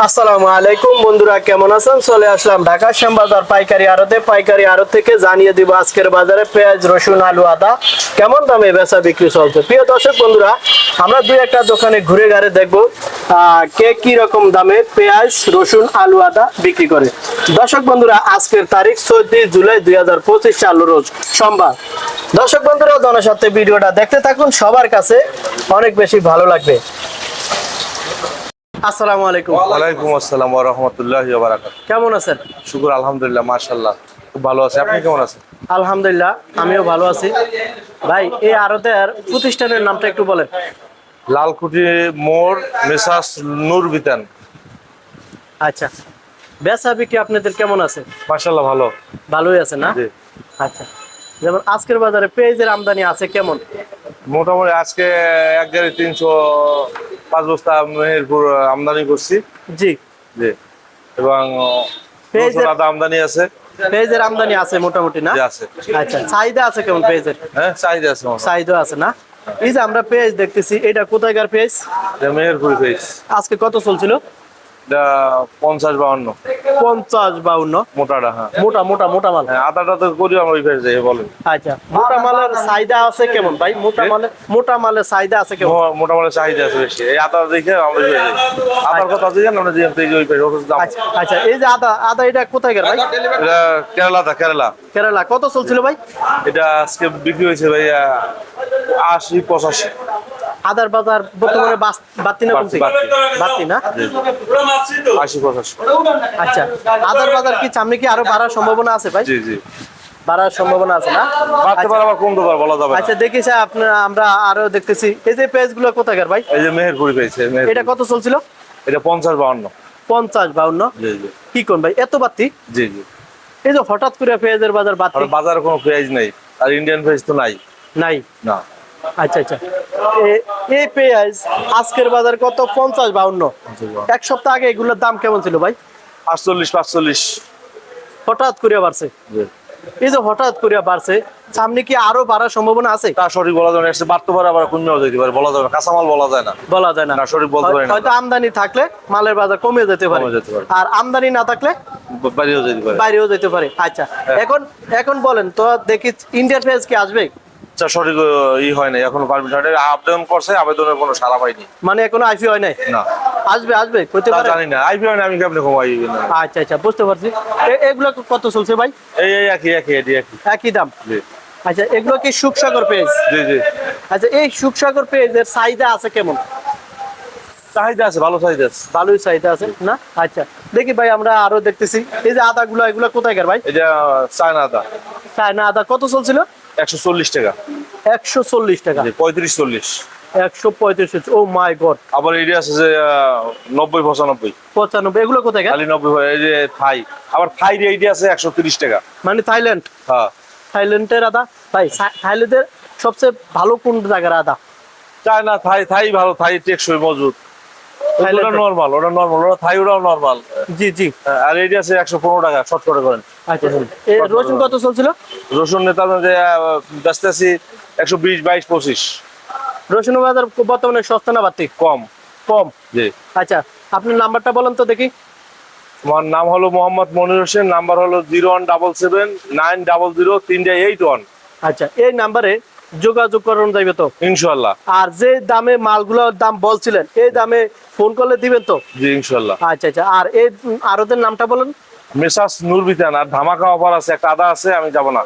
আসসালামু আলাইকুম, বন্ধুরা, কেমন আছেন? চলে আসলাম ঢাকা শ্যামবাজার পাইকারি আড়তে। পাইকারি আড়ত থেকে জানিয়ে দিব আজকের বাজারে পেঁয়াজ, রসুন, আলু, আদা কেমন দামে বেচা বিক্রি চলছে। প্রিয় দর্শক, বন্ধুরা, আমরা দুই একটা দোকানে ঘুরে ঘাড়ে দেখব কে কি রকম দামে পেঁয়াজ, রসুন, আলু, আদা বিক্রি করে। দর্শক, বন্ধুরা, আজকের তারিখ চৌত্রিশ জুলাই দুই হাজার পঁচিশ সাল রোজ সোমবার। দর্শক, বন্ধুরা, জনস্বার্থে ভিডিওটা দেখতে থাকুন। সবার কাছে অনেক বেশি ভালো লাগবে। আসসালামু আলাইকুম। ওয়ালাইকুম আসসালাম ওয়া রাহমাতুল্লাহি ওয়া বারাকাতুহু। কেমন আছেন? শুকুর আলহামদুলিল্লাহ মাশাআল্লাহ। খুব ভালো আছে। আপনি কেমন আছেন? আলহামদুলিল্লাহ আমিও ভালো আছি। ভাই এই আরতের প্রতিষ্ঠানের নামটা একটু বলেন। লালকুটি মোড় মেসাস নূর বিতান। আচ্ছা। বেচা বিক্রি আপনাদের কেমন আছে? মাশাআল্লাহ ভালো। ভালোই আছে না? জি। আচ্ছা। যেমন আজকের বাজারে পেঁয়াজের আমদানি আছে কেমন? মোটামুটি আজকে এক গাড়ি তিনশো পাঁচ বস্তা মেহেরপুর আমদানি করছি। জি। জি। এবং আদা আমদানি আছে। পেজের আমদানি আছে মোটামুটি না? আছে। আচ্ছা চাহিদা আছে কেমন পেজের হ্যাঁ চাহিদা আছে চাহিদা আছে না? এই যে আমরা পেঁয়াজ দেখতেছি এটা কোথায়কার এটা মেহেরপুর আজকে কত চলছিল? পঞ্চাশ বাউন্ন। পঞ্চাশ বাউন্ন। মোটাটা হ্যাঁ। মোটা মোটা মোটা মাল। হ্যাঁ, আদাটা তো করি আমরা ওই যাই বলেন। আচ্ছা মোটা মালের চাহিদা আছে কেমন ভাই? মোটা মালের মোটা মালের চাহিদা আছে কেমন? মো- মোটামুটি চাহিদা আছে বেশি। এই আদা দেখে আমরা ওই আদার কথা দিয়েছেন আমরা দিয়ে পেয়ে ওই পেয়ে ওষুধ দাম। আচ্ছা আচ্ছা এই যে আদা আদা এটা কোথায় গেল ভাই? এটা কেরালাটা কেরালা। কেরালা কত চলছিল ভাই? এটা আজকে বিক্রি হয়েছে ভাই আশি পঁচাশি। আদার বাজার বর্তমানে বাড়তি না কমছে বাড়তি, না? আচ্ছা আদার বাজার কি সামনে কি আরও বাড়ার সম্ভাবনা আছে ভাই? জি জি। বাড়ার সম্ভাবনা আছে না? বাড়তে পারে আবার কমতে পারে বলা যাবে আচ্ছা দেখি স্যার আপনার আমরা আরও দেখতেছি। এই যে কোথাকার ভাই? এই যে মেহেরপুরি এটা কত চলছিল? এটা পঞ্চাশ বাউন্ন পঞ্চাশ বাউন্ন জি জি। কি কোন ভাই? এত বাড়তি জি জি। এই যে হঠাৎ করে পেঁয়াজের বাজার বাড়তি বাজারে কোনো পেঁয়াজ নেই। আর ইন্ডিয়ান পেঁয়াজ তো নাই। নাই। না। আচ্ছা আচ্ছা। এ- এই পেঁয়াজ আজকের বাজার কত? পঞ্চাশ বাউন্ন। এক সপ্তাহ আগে এগুলোর দাম কেমন ছিল ভাই? আটচল্লিশ পাঁচচল্লিশ। হঠাৎ করে বাড়ছে। এই যে হঠাৎ করে বাড়ছে সামনে কি আরও বাড়ার সম্ভাবনা আছে? তা সঠিক বলা যাবে না বাড়তে পারে আবার কমিয়েও যেতে পারে বলা যাবে কাঁচামাল বলা যায় না। বলা যায় না। না, সঠিক বলতে পারি হয়তো আমদানি থাকলে মালের বাজার কমে যেতে পারে। আর আমদানি না থাকলে বাড়িও যেতে পারে। বাইরেও যেতে পারে। আচ্ছা এখন এখন বলেন তো দেখি ইন্ডিয়ান পেঁয়াজ কি আসবে? আচ্ছা সঠিক ই হয় না এখন পারমিট আবেদন করছে আবেদনের কোনো সারা পাইনি। মানে এখনও আইপি হয় নাই? না। আসবে আসবে করতে তা পারে। জানি না। আইপি হয় না আমি কেমনে ঘুমাই? আচ্ছা আচ্ছা বুঝতে পারছি। এগুলো কত চলছে ভাই? এই এই একই একই একই একই। দাম? জি। আচ্ছা এগুলো কি সুখসাগর পেঁয়াজ জি জি। আচ্ছা এই সুখসাগর পেঁয়াজের চাহিদা আছে কেমন? চাহিদা আছে ভালো চাহিদা আছে। ভালোই চাহিদা আছে না? আচ্ছা দেখি ভাই আমরা আরও দেখতেছি। এই যে আদা গুলো এগুলো কোথায় ভাই? এটা চায়না আদা। চায়না আদা কত চলছিল? একশো চল্লিশ টাকা। একশো চল্লিশ টাকা। পঁয়ত্রিশ চল্লিশ। একশো পঁয়ত্রিশ ও মাই গড। আবার এটি আছে যে নব্বই পঁচানব্বই। পঁচানব্বই এগুলো কোথায় খালি নব্বই এই যে থাই। আবার থাই এইটি আছে একশো তিরিশ টাকা। মানে থাইল্যান্ড? হ্যাঁ। থাইল্যান্ডের আদা? ভাই থাইল্যান্ডের সবচেয়ে ভালো কোন জায়গার আদা? চায়না থাই থাই ভালো থাই টেকসই মজুত ওটা থাইল্যান্ডের- নর্মাল ওটা নর্মাল ওটা থাই ওটাও নর্মাল জি জি। আর এটি আছে একশো পনেরো টাকা শর্ট করে করেন। আচ্ছা রসুন। কত চলছিল? রসুন নেতা ব্যস্ত আছি একশো বিশ বাইশ পঁচিশ। রসুন বাজার বর্তমানে সস্তা না বাড়তি? কম। কম? জি। আচ্ছা আপনার নাম্বারটা বলেন তো দেখি। আমার নাম হলো মোহাম্মদ মনির হোসেন নাম্বার হলো zero one double seven nine double zero তিনটা এইট ওয়ান। আচ্ছা এই নাম্বারে যোগাযোগ করানো যাবে তো। ইনশাল্লাহ। আর যে দামে মালগুলোর দাম বলছিলেন এই দামে ফোন করলে দিবেন তো? জি ইনশাল্লাহ। আচ্ছা আচ্ছা আর এই আরোদের নামটা বলেন। মেসাস নুরবিতান আর ধামাকা অফার আছে একটা আদা আছে আমি যাব না।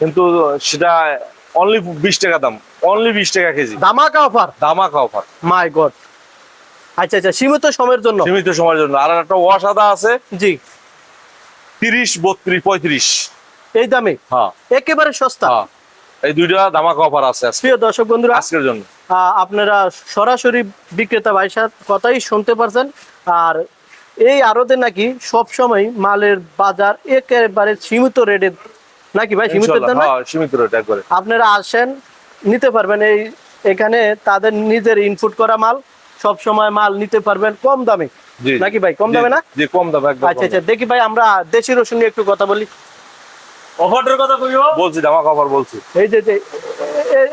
কিন্তু সেটা অনলি বিশ টাকা দাম অনলি বিশ টাকা কেজি। ধামাকা অফার? ধামাকা অফার। মাই গড আচ্ছা আচ্ছা সীমিত সময়ের জন্য? সীমিত সময়ের জন্য। আর একটা ওয়াশ আদা আছে জি। তিরিশ বত্রিশ পঁয়ত্রিশ। এই দামে? হ্যাঁ। একেবারে সস্তা? হ্যাঁ। এই দুইটা ধামাকা অফার আছে প্রিয় দর্শক বন্ধুরা আজকের জন্য। আপনারা সরাসরি বিক্রেতা ভাইয়ের সাথে কথাই শুনতে পারছেন। আর এই আরতে নাকি সব সময় মালের বাজার একেবারে সীমিত রেটে নাকি ভাই? সীমিত? হ্যাঁ সীমিত রেট একবারে। আপনারা আসেন নিতে পারবেন এই এখানে তাদের নিজের ইনপুট করা মাল সব সময় মাল নিতে পারবেন কম দামে। নাকি ভাই কম দামে না? জি কম দামে একদম আচ্ছা আচ্ছা দেখি ভাই আমরা দেশি রসুন নিয়ে একটু কথা বলি। অফারটার কথা দামে। বলছি ধামাকা অফার বলছি। এই যে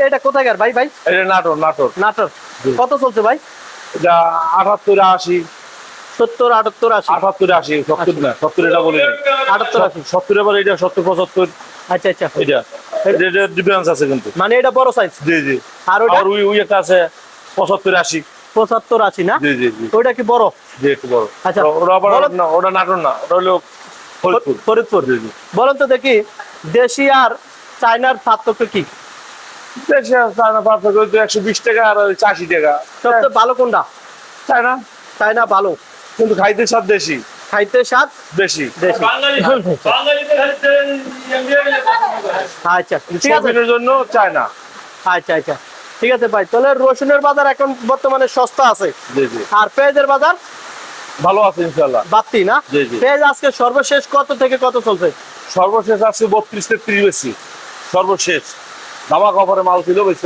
এটা কোথাকার ভাই ভাই? এটা নাটোর নাটোর। নাটোর। কত চলছে ভাই? এটা আটাত্তর আশি। সত্তর আটাত্তর আশি। আটাত্তর আশি সত্তর না সত্তর এটা বলি আটাত্তর আশি। সত্তর এবার এটা সত্তর পঁচাত্তর। আচ্ছা আচ্ছা। এটা এটা ডিফারেন্স আছে কিন্তু। মানে এটা বড় সাইজ জি জি। আর ওটা আর ওই ওই একটা আছে পঁচাত্তর আশি। পঁচাত্তর আশি না? জি জি ওইটা কি বড়? জি একটু বড়। আচ্ছা। ওটা আবার না ওটা নাটোর না ওটা হলো ফরিদপুর। ফরিদপুর। জি জি। বলেন তো দেখি দেশি আর চায়নার পার্থক্য কি? দেশে চায়না পার্থক্য একশো বিশ টাকা আর চাশি টাকা। সবচেয়ে ভালো কোনটা? চায়না। চায়না ভালো। কিন্তু খাইতে স্বাদ দেশি খাইতে স্বাদ বেশি। দেশি। আচ্ছা ঠিক আছে। শৌখিনের জন্য চায়না আচ্ছা আচ্ছা। ঠিক আছে ভাই তাহলে রসুনের বাজার এখন বর্তমানে সস্তা আছে। আর পেঁয়াজের বাজার? ভালো আছে বাড়তি না। পেঁয়াজ আজকে সর্বশেষ কত থেকে কত চলছে? সর্বশেষ আছে বত্রিশ তেত্রিশ বেশি। সর্বশেষ। ধামা কভারে মাল ছিল বেশি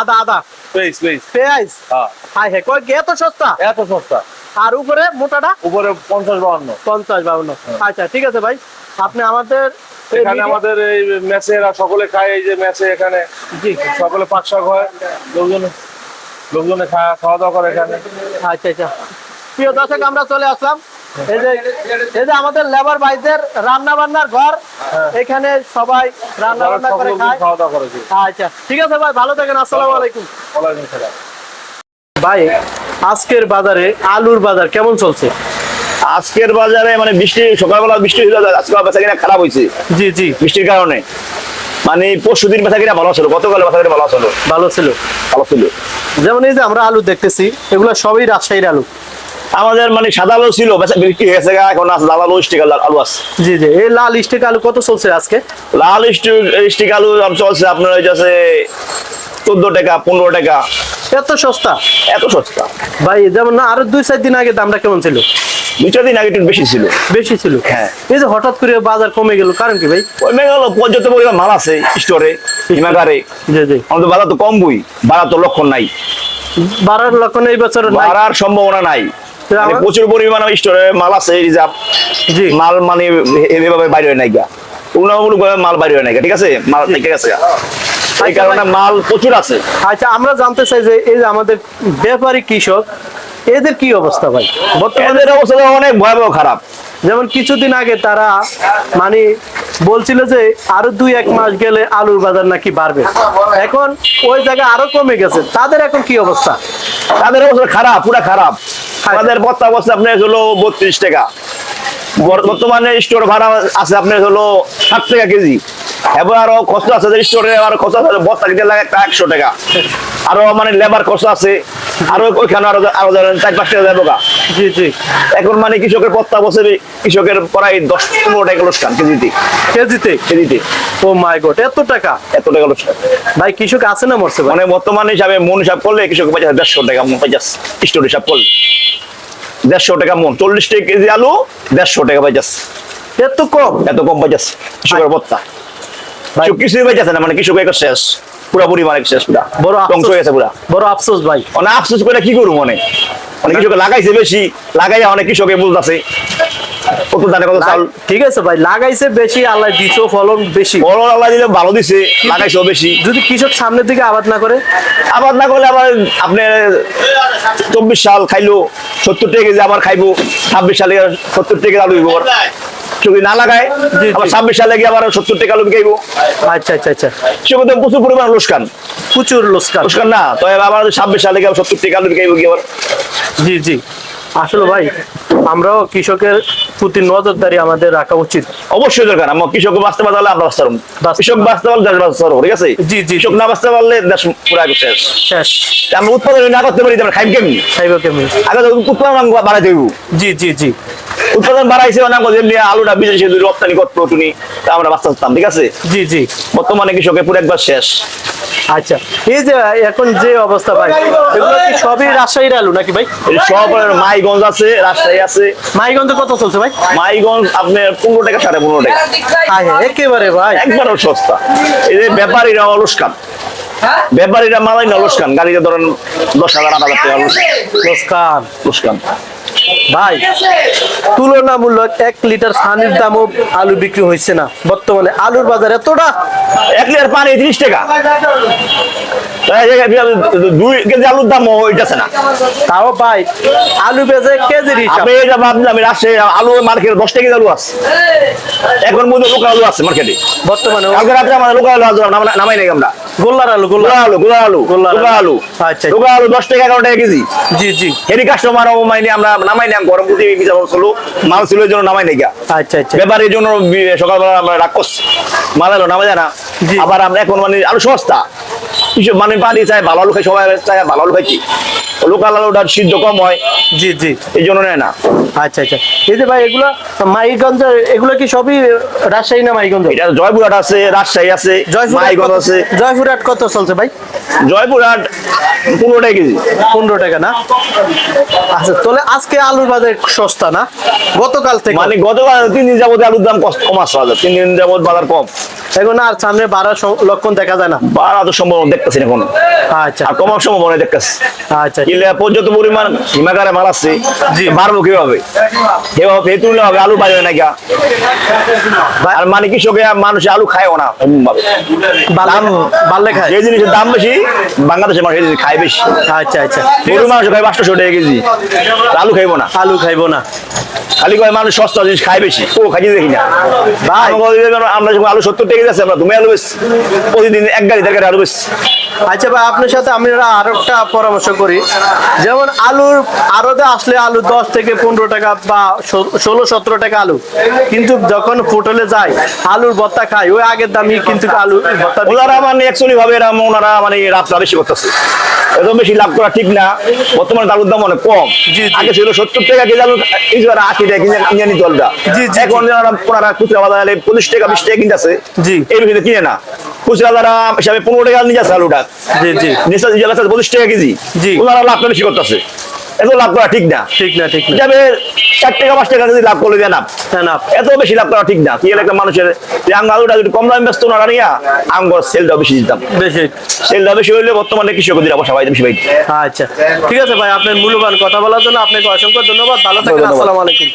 আদা আদা। পেঁয়াজ পেঁয়াজ। পেঁয়াজ? হ্যাঁ। হ্যাঁ কয় এত সস্তা? এত সস্তা। আর উপরে মোটাটা? উপরে পঞ্চাশ বাহান্ন পঞ্চাশ বাউন্ন। আচ্ছা ঠিক আছে ভাই। আপনি আমাদের এখানে আমাদের এই ম্যাচেরা সকলে খায় এই যে ম্যাচে এখানে। সকলে পাক শাক হয়। লোকজনে লোকজনে খাওয়া দাওয়া করে এখানে। আচ্ছা আচ্ছা। প্রিয় দর্শক আমরা চলে আসলাম। এই যে এই যে আমাদের লেবার ভাইদের রান্না বান্নার ঘর এখানে সবাই রান্না বান্না করে খায়। খাওয়া দাওয়া করে আচ্ছা ঠিক আছে ভাই ভালো থাকেন। আসসালামু আলাইকুম। ওয়ালাইকুম সালাম। ভাই আজকের বাজারে আলুর বাজার কেমন চলছে? আজকের বাজারে মানে বৃষ্টি সকালবেলা বৃষ্টি হইল আজকে বেচা কিনা খারাপ হয়েছে জি জি। বৃষ্টির কারণে। মানে পরশু দিন বেচা কিনা ভালো ছিল গতকাল বেচা কিনা ভালো ছিল। ভালো ছিল। ভালো ছিল। যেমন এই যে আমরা আলু দেখতেছি এগুলো সবই রাজশাহীর আলু। আমাদের মানে সাদা আলু ছিল বিক্রি হয়ে গেছে গা, এখন আছে লাল আলু স্টিক আলু আছে। জি জি। এই লাল স্টিক আলু কত চলছে আজকে? লাল স্টিক স্টিক আলু চলছে আপনার হইতেছে চোদ্দ টাকা পনেরো টাকা। এত সস্তা? এত সস্তা। ভাই যেমন না আরও দুই চার দিন আগে দামটা কেমন ছিল? দুই চার দিন আগে একটু বেশি ছিল। বেশি ছিল? হ্যাঁ। এই যে হঠাৎ করে বাজার কমে গেল কারণ কি ভাই? ওই মেঘালো পর্যাপ্ত পরিমাণ মাল আছে স্টোরে হিমাগারে। জি জি। আমাদের বাজার তো কম বই বাড়ার তো লক্ষণ নাই। বাড়ার লক্ষণ এই বছর নাই। বাড়ার সম্ভাবনা নাই। মানে প্রচুর পরিমাণে স্টোরে মাল আছে রিজার্ভ জি। মাল মানে এভাবে বাইরে হয় নাই গা। তুলনামূলক মাল বাইরে হয় নাই ঠিক আছে? মাল গেছে গা। এই কারণে মাল প্রচুর আছে। আচ্ছা আমরা জানতে চাই যে এই যে আমাদের ব্যাপারী কৃষক এদের কি অবস্থা ভাই? বর্তমানে অবস্থা অনেক ভয়াবহ খারাপ। যেমন কিছুদিন আগে তারা মানে বলছিল যে আরও দুই এক মাস গেলে আলুর বাজার নাকি বাড়বে। এখন ওই জায়গায় আরও কমে গেছে। তাদের এখন কি অবস্থা? তাদের অবস্থা খারাপ পুরা খারাপ। আমাদের বস্তা বস্তা আপনার হলো বত্রিশ টাকা। বর্তমানে স্টোর ভাড়া আছে আপনার হলো ষাট টাকা কেজি। এবার আরও খরচ আছে স্টোরে আরও খরচ আছে বস্তা কিনতে লাগে একটা একশো টাকা। আরও মানে লেবার খরচ আছে। আরও ওইখানে আরও আরও ধরেন চার পাঁচ টাকা যাব জি জি। এখন মানে কৃষকের পত্তা বছরে কৃষকের প্রায় দশ পনেরো টাকা লোকসান কেজিতে। কেজিতে? কেজিতে। ও মাই গড এত টাকা? এত টাকা লোকসান ভাই কৃষক আছে না মরছে মানে বর্তমান হিসাবে মন হিসাব করলে কৃষক পাইছে দেড়শো টাকা মন পাইছাস স্টোর হিসাব করলে। দেড়শো টাকা মন চল্লিশ টাকা কেজি আলু দেড়শো টাকা পাইছাস এত কম? এত কম পাইছাস কৃষকের ভত্তা কৃষক কিছুই না মানে কৃষক একটা শেষ। পুরাপুরি মানে শেষ পুরা। বড় ধ্বংস হয়ে গেছে পুরা। বড় আফসোস ভাই। মানে আফসোস করে কি করব মানে অনেক কৃষক লাগাইছে বেশি? লাগাইয়া অনেক কৃষকে বুঝতেছে? ঠিক আছে ভাই লাগাইছে বেশি আল্লাহ দিছো ফলন বেশি। বড় আল্লাহ দিলে ভালো দিছে লাগাইছেও বেশি। যদি কৃষক সামনের দিকে আবাদ না করে? আবাদ না করলে আবার আপনার চব্বিশ সাল খাইলো সত্তর টাকা কেজি আবার খাইবো ছাব্বিশ সালে সত্তর টাকা আলু যদি না লাগায়। আবার ছাব্বিশ সালে গিয়ে আবার সত্তর টাকা লোক গাইবো আচ্ছা আচ্ছা আচ্ছা। সেগুলো প্রচুর পরিমাণ লোসকান প্রচুর লোসকান লোসকান না তো আবার ছাব্বিশ সালে গিয়ে সত্তর টাকা লোক গাইবো গিয়ে আবার। জি জি। আসলে ভাই আমরাও কৃষকের প্রতি নজরদারি আমাদের রাখা উচিত। অবশ্যই দরকার আমার কৃষক বাঁচতে পারলে আমরা বাঁচতে পারব কৃষক বাঁচতে পারলে দেশ বাঁচতে পারব ঠিক আছে? জি, জি, কৃষক না বাঁচতে পারলে দেশ পুরা শেষ। শেষ। আমরা উৎপাদন না করতে পারি আমরা খাইব কেমনি? খাইব কেমনি? আগে উৎপাদন বাড়াই দেবো জি জি জি। উৎপাদন বাড়াইছে অনেক যেমনি আলুটা বিদেশে যদি রপ্তানি করতো তুমি তা আমরা বাঁচতে পারতাম ঠিক আছে? জি জি। বর্তমানে কৃষকের পুরো একবার শেষ। আচ্ছা এই যে এখন যে অবস্থা ভাই এগুলো কি সবই রাজশাহীর আলু নাকি ভাই? সব মাইগঞ্জ আছে রাজশাহী আছে। মাইগঞ্জে কত চলছে ভাই? মাইগঞ্জ আপনার পনেরো টাকা সাড়ে পনেরো টাকা। একেবারে ভাই। একবারও সস্তা। এদের ব্যাপারীরা অলস্কান ব্যাপারীরা মালাই না অলস্কান গাড়িতে ধরেন দশ হাজার আট হাজার টাকা লোসকান। ভাই তুলনামূলক এক লিটার পানির দামও আলু বিক্রি হয়েছে না। বর্তমানে আলুর বাজার এতটা। এক লিটার পানি তিরিশ টাকা। দুই কেজি আলুর দাম ওইটাছে না। তাও ভাই আলু বেজে কেজির হিসাব। এটা ভাবলাম আমি রাজশাহী আলু মার্কেটে দশ টাকা আলু আছে। এখন মধ্যে লোকাল আলু আছে মার্কেটে। বর্তমানে কালকে রাত্রে আমাদের লোকাল আলু আছে, নামাই নাই আমরা। গোল্লার আলু গোল্লার আলু। গোলা আলু। গোল্লার আলু। আচ্ছা। গোলা আলু দশ টাকা এগারো টাকা কেজি। জি জি। হেরি কাস্টমার মাইনে আমরা নামাই নাম গরম প্রতি বিচার ছিল মাল ছিল এই জন্য নামাই নাই আচ্ছা আচ্ছা। ব্যাপারের জন্য সকালবেলা আমরা রাগ করছি। মাল জি। আবার আমরা এখন মানে আলু সস্তা। মানে পানি চাই ভালো আলু খাই সবাই চাই ভালো আলু খাইছি। লোকাল আলুটা সিদ্ধ কম হয়। জি জি। এই জন্য নেয় না। আচ্ছা আচ্ছা। এই যে ভাই এগুলো মাইগঞ্জ এগুলো কি সবই রাজশাহী না মাইগঞ্জ এটা জয়পুরহাট আছে রাজশাহী আছে মাইগঞ্জ আছে। জয়পুরহাট কত চলছে ভাই? জয়পুরহাট পনেরোটাই কেজি। পনেরো টাকা না? আচ্ছা তাহলে আজকে আলুর বাজার সস্তা না? গতকাল থেকে মানে গতকাল তিন দিন যাবত আলুর দাম কম আসছে বাজার। তিন দিন যাবত বাজার কম। এখন আর সামনে বাড়ার লক্ষণ দেখা যায় না? বাড়া তো সম্ভাবনা দেখতেছি না কোনো আচ্ছা। আর কমার সম্ভাবনা দেখতেছি। আচ্ছা। কিলে পর্যাপ্ত পরিমাণ হিমাগারে মাল আছে জি। বাড়বো কীভাবে? এভাবে এই তুললে হবে আলু বাড়বে না গা আর মানে কৃষকে মানুষ আলু খায়ও না। বাড়লে বাড়লে খায়? যে জিনিসের দাম বেশি মানুষ এই খায় বেশি। আচ্ছা আচ্ছা। গরু খায় পাঁচশো টাকা কেজি। আলু খাইবো না। আলু খাইবো না। খালি কয় মানুষ সস্তা জিনিস খায় বেশি। ও খাইতে দেখি না। ভাই। আমরা যখন আলু সত্তর টাকা আমরা তুমি আলু বেশি। প্রতিদিন এক গাড়ি দেড় গাড়ি আলু বেশি। আচ্ছা ভাই আপনার সাথে আমরা আরও একটা পরামর্শ করি। যেমন আলুর আরতে আসলে আলু দশ থেকে পনেরো টাকা বা ষোলো সতেরো টাকা আলু। কিন্তু যখন হোটেলে যায় আলুর ভর্তা খাই ওই আগের দামই কিন্তু আলু বিক্রি ওনারা মানে অ্যাকচুয়ালি ভাবে এরা ওনারা মানে লাভটা বেশি করতেছে। এত বেশি লাভ করা ঠিক না। বর্তমানে আলুর দাম অনেক কম। আগে ছিল সত্তর টাকা কেজি আলু যে আশি টাকা কিনে কিনে নিত আলুটা এখন ওনারা খুচরা বাজারে পঁচিশ টাকা বিশ টাকা কিনতেছে। এই বিষয়ে কিনে না। খুচরা যারা হিসাবে পনেরো টাকা নিয়ে যাচ্ছে আলুটা। নিচে পঁচিশ টাকা কেজি। ওনারা লাভটা বেশি করতেছে। এত লাভ করা ঠিক না। ঠিক না ঠিক না। যাবে চার টাকা পাঁচ টাকা যদি লাভ করলে দেন এত বেশি লাভ করা ঠিক না। কি একটা মানুষের? আঙ্গ আলুটা যদি কম দামে ব্যস্ত না নিয়ে আঙ্গর সেলটা বেশি দিতাম। বেশি। সেলটা বেশি হইলে বর্তমানে কৃষকদের অবস্থা ভাই বেশি ভাই। আচ্ছা। ঠিক আছে ভাই আপনার মূল্যবান কথা বলার জন্য আপনাকে অসংখ্য ধন্যবাদ। ভালো থাকবেন। আসসালামু আলাইকুম।